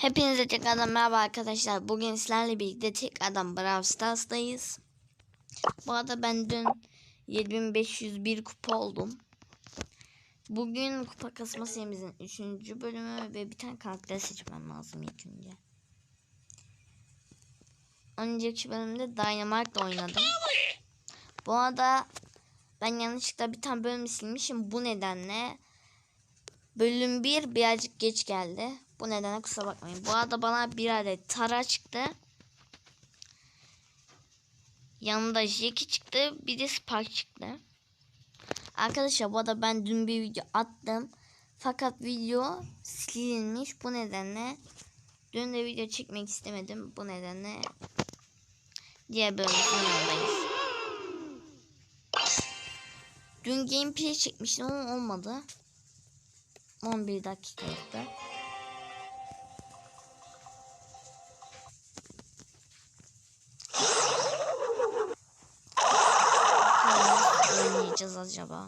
Hepinize tekrardan merhaba arkadaşlar. Bugün sizlerle birlikte tekrardan Brawl Stars'tayız. Bu arada ben dün 7501 kupa oldum. Bugün kupa kasma serimizin 3. bölümü ve bir tane karakter seçmem lazım ilk önce. Önceki bölümde Dynamite'la oynadım. Bu arada ben yanlışlıkla bir tane bölüm silmişim. Bu nedenle bölüm 1 birazcık geç geldi. Bu nedenle kusura bakmayın. Bu arada bana bir adet Tara çıktı. Yanında Jackie çıktı. Bir de Spark çıktı. Arkadaşlar bu arada ben dün bir video attım. Fakat video silinmiş. Bu nedenle dün de video çekmek istemedim. Bu nedenle diğer bölümün yanındayız. Dün gameplay çekmiştim ama olmadı. 11 dakika oynayacağız acaba?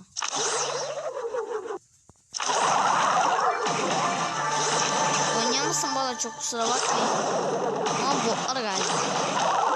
Oynuyor musun bana çok kusura bakmayın. Ama botlar galiba.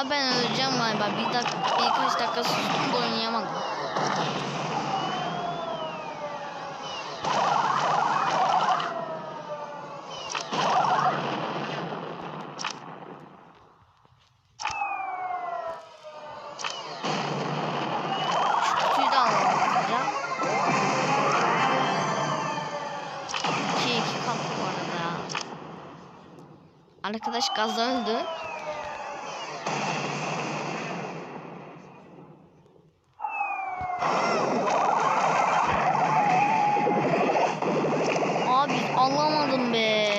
Ama ben öleceğim galiba. Bir dakika, birkaç dakika sustum da oynayamadım. Şu kutuyu da alalım. İki iki kapı bu arada ya. Arkadaş gazda öldü. Abi alamadım be.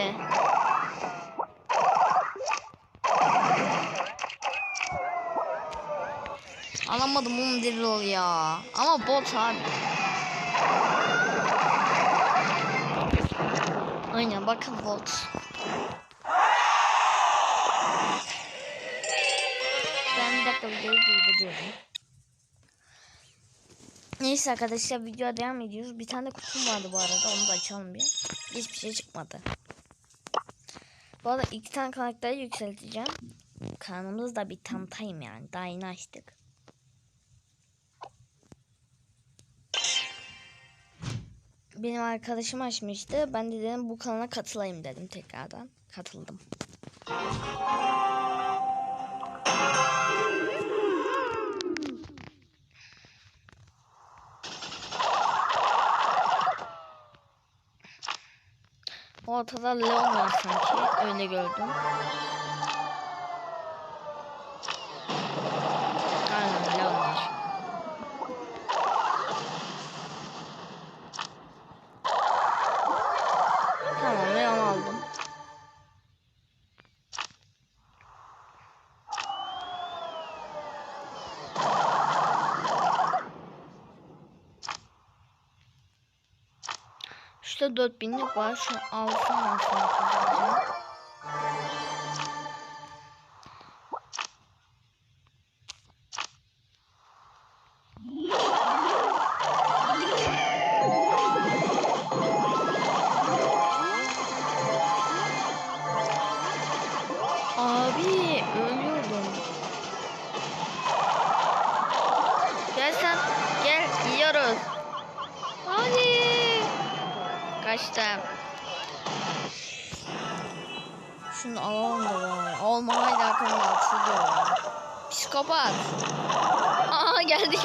Alamadım um Daryl ya. Ama bot abi. Aynen bakın bot. Ben bir dakika videoyu durduruyorum. Neyse arkadaşlar videoya devam ediyoruz. Bir tane kutum vardı bu arada. Onu da açalım bir. Hiçbir şey çıkmadı. Bu arada iki tane karakteri yükselteceğim. Kanalımız da bir tanıtayım yani. Daha yeni açtık. Benim arkadaşım açmıştı. Ben de dedim bu kanala katılayım dedim tekrardan. Katıldım. Ortada Leon var sanki. Öyle gördüm. Şurada 4000'lik var. Şu alsam aslında kazanacağım. Abi ölüyordum. Gel sen. Gel yiyoruz. Hadi. Kaçtım. Şunu alalım da bari. Olmamaydı arkamda atılıyor. Psikopat. Aa geldi.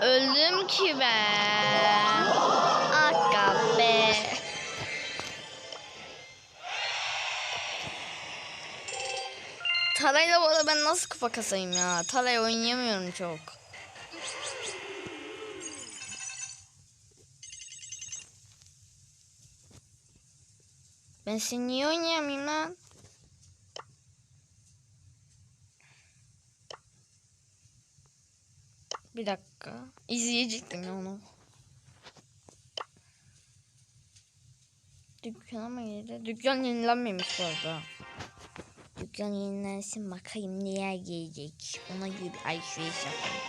Öldüm ki ben. Akka be. Tarayla bu arada ben nasıl kupa kasayım ya? Tarayla oynayamıyorum çok. Ben seni niye oynayamayayım lan? Bir dakika. İzleyecektim ya onu. Dükkana mı girdi? Dükkan yenilenmemiş bu arada. Dükkan yenilensin bakayım neye gelecek. Ona göre bir alışveriş yapalım.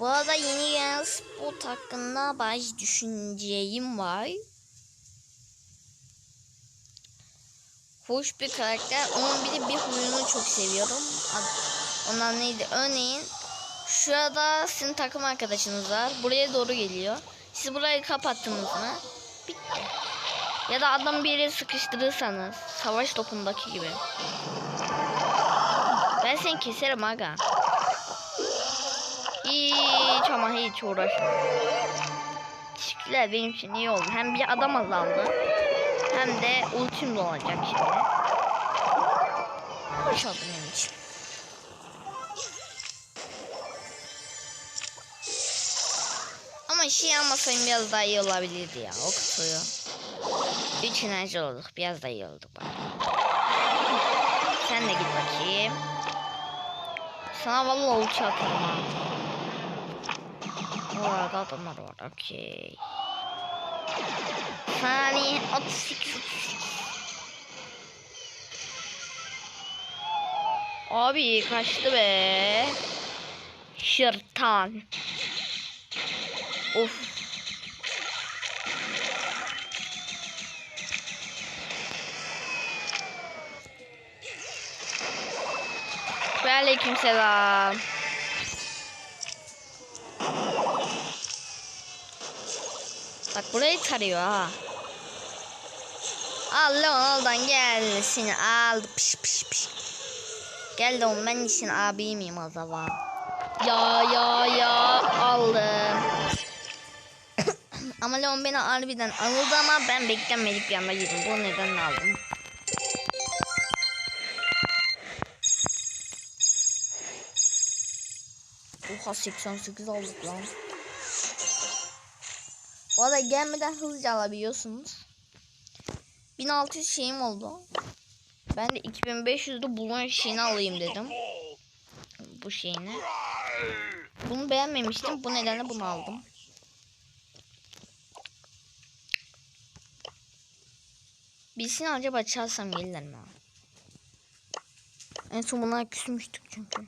Bu arada yeni gelen spot hakkında bazı düşünceyim var. Hoş bir karakter. Onun bir de bir huyunu çok seviyorum. Onlar neydi? Örneğin şurada sizin takım arkadaşınız var. Buraya doğru geliyor. Siz burayı kapattınız mı? Bitti. Ya da adam bir yere sıkıştırırsanız savaş topundaki gibi. Ben seni keserim aga. Hiç ama hiç uğraşma. Teşekkürler benim için iyi oldu. Hem bir adam azaldı. Hem de ultim olacak şimdi. Hoş oldu benim için. Ama şey almasayım biraz daha iyi olabilirdi ya o kutuyu. Üç enerji olduk. Biraz da iyi olduk. Sen de git bakayım. Sana vallahi ulti atarım ha. Orada adamlar var. Okey. Saniye 38 Abi kaçtı be. Şırtan. Of. Aleyküm selam. Bak burayı tarıyor ha. Allah oradan gelsin al piş piş piş. Gel de ben işin abi miyim acaba? Ya ya ya aldım. ama Leon beni harbiden aldı ama ben beklenmedik bir anda girdim. Bu nedenle aldım. Oha 88 aldık lan. Bu arada gelmeden hızlıca alabiliyorsunuz. 1600 şeyim oldu. Ben de 2500'de bulun şeyini alayım dedim. Bu şeyini. Bunu beğenmemiştim. Bu nedenle bunu aldım. Bilsin acaba çalsam gelirler mi? En son bunlar küsmüştük çünkü.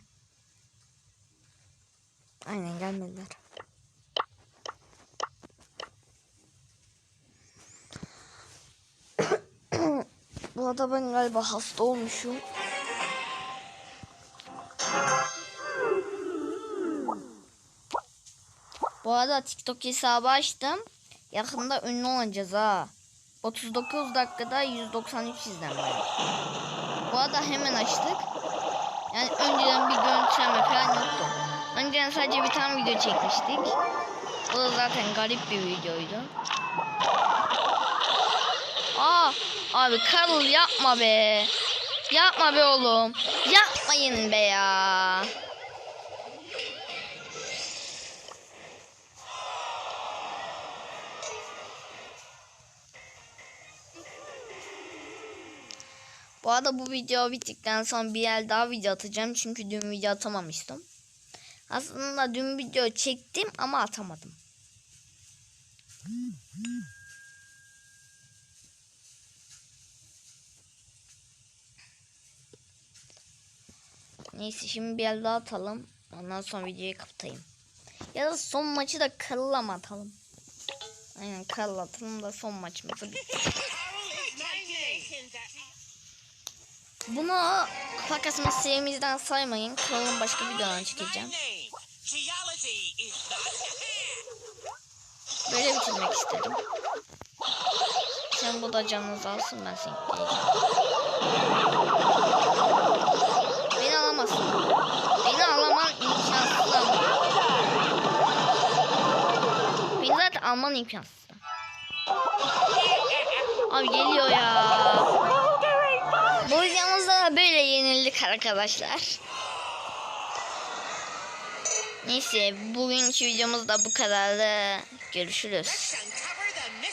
Aynen gelmediler. Arada ben galiba hasta olmuşum. Bu arada TikTok hesabı açtım. Yakında ünlü olacağız ha. 39 dakikada 193 izlenme. Bu arada hemen açtık. Yani önceden bir görüntüleme falan yoktu. Önceden sadece bir tane video çekmiştik. O da zaten garip bir videoydu. Aa, abi Karl yapma be. Yapma be oğlum. Yapmayın be ya. Bu arada bu video bittikten sonra bir yer daha video atacağım. Çünkü dün video atamamıştım. Aslında dün video çektim ama atamadım. Neyse şimdi bir yer daha atalım. Ondan sonra videoyu kapatayım. Ya da son maçı da Karıl'la mı atalım? Aynen Karıl'la atalım da son maçımızı. Bunu kupa kasma serimizden saymayın. Kralın başka videolarını çekeceğim. Böyle bitirmek istedim. Sen bu da canınızı alsın ben seni alamazsın. Beni alaman imkansız. Beni zaten alman imkansız. Abi geliyor ya. Bu videomuzda da böyle yenildik arkadaşlar. Neyse bugünkü videomuz da bu kadardı. Görüşürüz.